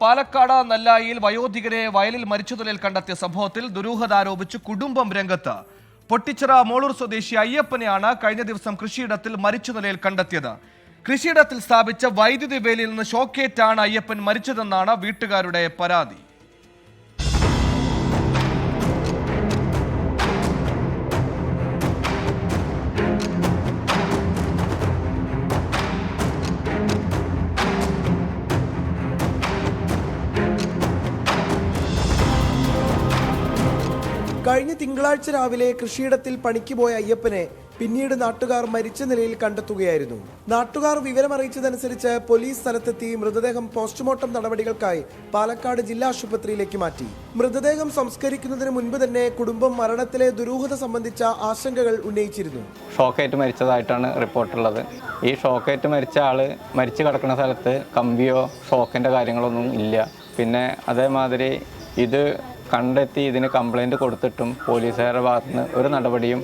പാലക്കാട് നെല്ലായിയിൽ വയോധികരെ വയലിൽ മരിച്ച നിലയിൽ കണ്ടെത്തിയ സംഭവത്തിൽ ദുരൂഹത ആരോപിച്ച് കുടുംബം രംഗത്ത്. പൊട്ടിച്ചിറ മോളൂർ സ്വദേശി അയ്യപ്പനെയാണ് കഴിഞ്ഞ ദിവസം കൃഷിയിടത്തിൽ മരിച്ചു നിലയിൽ കണ്ടെത്തിയത്. കൃഷിയിടത്തിൽ സ്ഥാപിച്ച വൈദ്യുതി വേലിയിൽ നിന്ന് ഷോക്കേറ്റാണ് അയ്യപ്പൻ മരിച്ചതെന്നാണ് വീട്ടുകാരുടെ പരാതി. കഴിഞ്ഞ തിങ്കളാഴ്ച രാവിലെ കൃഷിയിടത്തിൽ പണിക്ക് പോയ അയ്യപ്പനെ പിന്നീട് നാട്ടുകാർ മരിച്ച നിലയിൽ കണ്ടെത്തുകയായിരുന്നു. നാട്ടുകാർ വിവരമറിയിച്ചതനുസരിച്ച് പോലീസ് സ്ഥലത്തെത്തി മൃതദേഹം പോസ്റ്റ്മോർട്ടം നടപടികൾക്കായി പാലക്കാട് ജില്ലാ ആശുപത്രിയിലേക്ക് മാറ്റി. മൃതദേഹം സംസ്കരിക്കുന്നതിന് മുൻപ് തന്നെ കുടുംബം മരണത്തിലെ ദുരൂഹത സംബന്ധിച്ച ആശങ്കകൾ ഉന്നയിച്ചിരുന്നു. ഷോക്കേറ്റ് മരിച്ചതായിട്ടാണ് റിപ്പോർട്ടുള്ളത്. ഈ ഷോക്കേറ്റ് മരിച്ച ആൾ മരിച്ചു കിടക്കുന്ന സ്ഥലത്ത് കമ്പിയോ ഷോക്കിന്റെ കാര്യങ്ങളൊന്നും ഇല്ല. പിന്നെ അതേമാതിരി ഇത് കണ്ടെത്തി ഇതിന് കംപ്ലൈന്റ് കൊടുത്തിട്ടും പോലീസുകാരുടെ ഭാഗത്തുനിന്ന് ഒരു നടപടിയും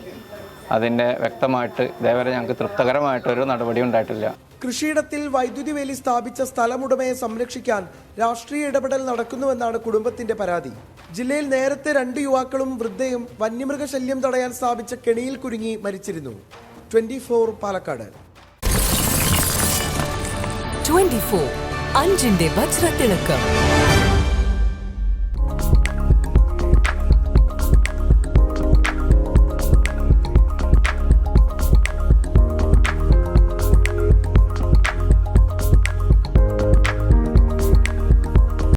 അതിന്റെ വ്യക്തമായിട്ട് ഇതേവരെ ഞങ്ങൾക്ക് തൃപ്തകരമായിട്ട് ഒരു നടപടിയും ഉണ്ടായിട്ടില്ല. കൃഷിയിടത്തിൽ വൈദ്യുതി വേലി സ്ഥാപിച്ച സ്ഥലമുടമയെ സംരക്ഷിക്കാൻ രാഷ്ട്രീയ ഇടപെടൽ നടക്കുന്നുവെന്നാണ് കുടുംബത്തിന്റെ പരാതി. ജില്ലയിൽ നേരത്തെ രണ്ട് യുവാക്കളും വൃദ്ധയും വന്യമൃഗശല്യം തടയാൻ സ്ഥാപിച്ച കെണിയിൽ കുരുങ്ങി മരിച്ചിരുന്നു. Twenty four Palakkad. 24 അഞ്ചിന്റെ വജ്രത്തിളക്കം.